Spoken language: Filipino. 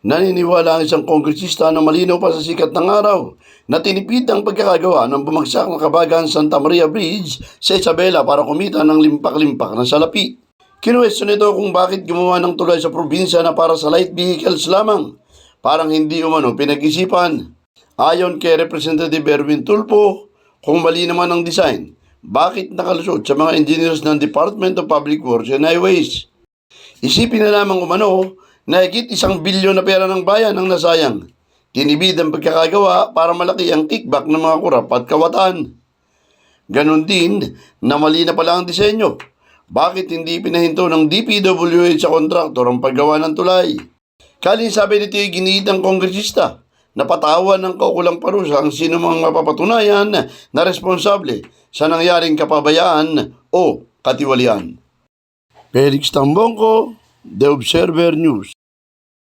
Naniniwala ang isang kongresista na malinaw pa sa sikat ng araw na tinipid ang pagkakagawa ng bumagsak na kabagan Santa Maria Bridge sa Isabela para kumita ng limpak-limpak na salapi. Kinuwestiyon nito kung bakit gumawa ng tulay sa probinsya na para sa light vehicles lamang. Parang hindi umano pinag-isipan. Ayon kay Representative Erwin Tulpo, kung mali naman ang design, bakit nakalusot sa mga engineers ng Department of Public Works and Highways? Isipin na lamang umano na higit isang bilyon na pera ng bayan ang nasayang. Tinibid ang pagkakagawa para malaki ang kickback ng mga kurap at kawatan. Ganon din na mali na pala ang disenyo. Bakit hindi pinahinto ng DPWH sa kontraktor ang paggawa ng tulay? Kali sabi nito ay giniit ng kongresista na patawan ng kaukulang parusa ang sino mang mapapatunayan na responsable sa nangyaring kapabayaan o katiwalian. Felix Tambongko, The Observer News.